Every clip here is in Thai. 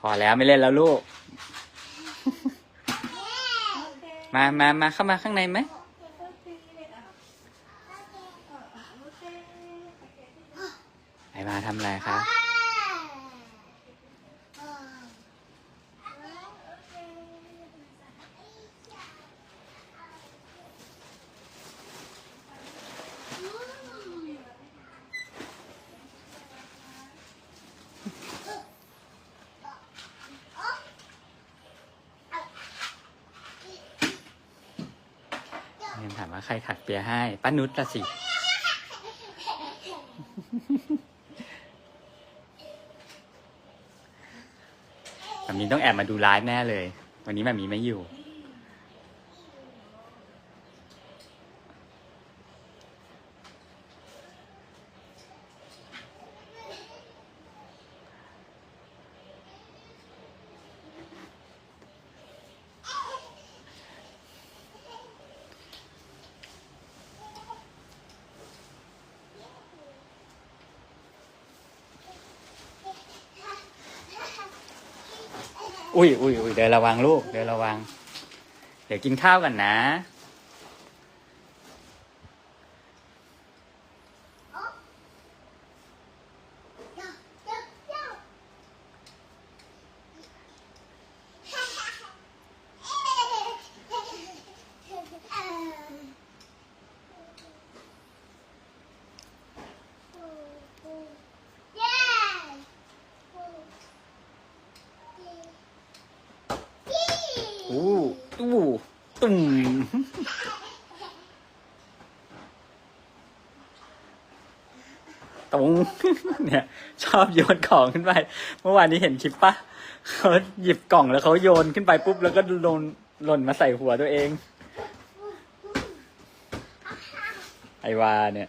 พอแล้วไม่เล่นแล้วลูก มามามาเข้ามาข้างในไหม ไอมาทำอะไรคะ ยังถามว่าใครขัดเปียให้ป้านุชละสิ แบบนี้ต้องแอบมาดูไลฟ์แน่เลย วันนี้แบบนี้ไม่อยู่ อุ้ยอุ้ยอุ้ยเดี๋ยวระวังลูกเดี๋ยวระวัง เดี๋ยวกินข้าวกันนะ อู้ตู้ตุ่มตรงเนี่ย ชอบโยนของขึ้นไป เมื่อวานนี้เห็นคลิปปะเขาหยิบกล่องแล้วเขาโยนขึ้นไปปุ๊บแล้วก็หล่นหล่นมาใส่หัวตัวเอง ไอวาเนี่ย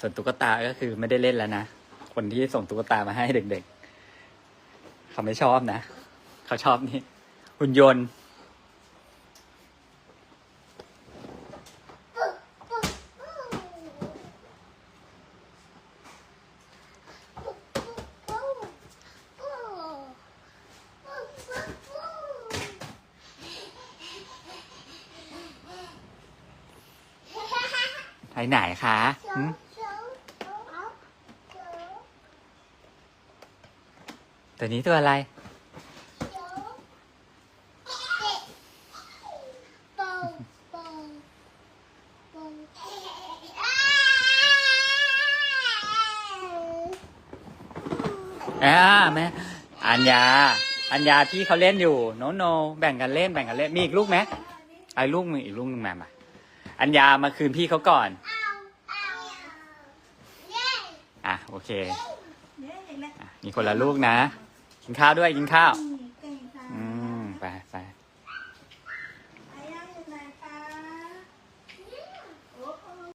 ส่วนตุ๊กตาก็คือไม่ได้เล่นแล้วนะ คนที่ส่งตุ๊กตามาให้เด็กๆ เขาไม่ชอบนะ เขาชอบนี่หุ่นยนต์ ไหนไหนคะหึ ตัวนี้ตัวอะไร อ่าแม่อัญญา อัญญาที่เขาเล่นอยู่ โนโน แบ่งกันเล่น แบ่งกันเล่น มีอีกลูกไหมไอ้ลูกมีอีกลูกหนึงมามาอัญญามาคืนพี่เขาก่อน อะโอเคอะมีคนละลูกนะ กินข้าวด้วยกินข้าว อืม ไปไป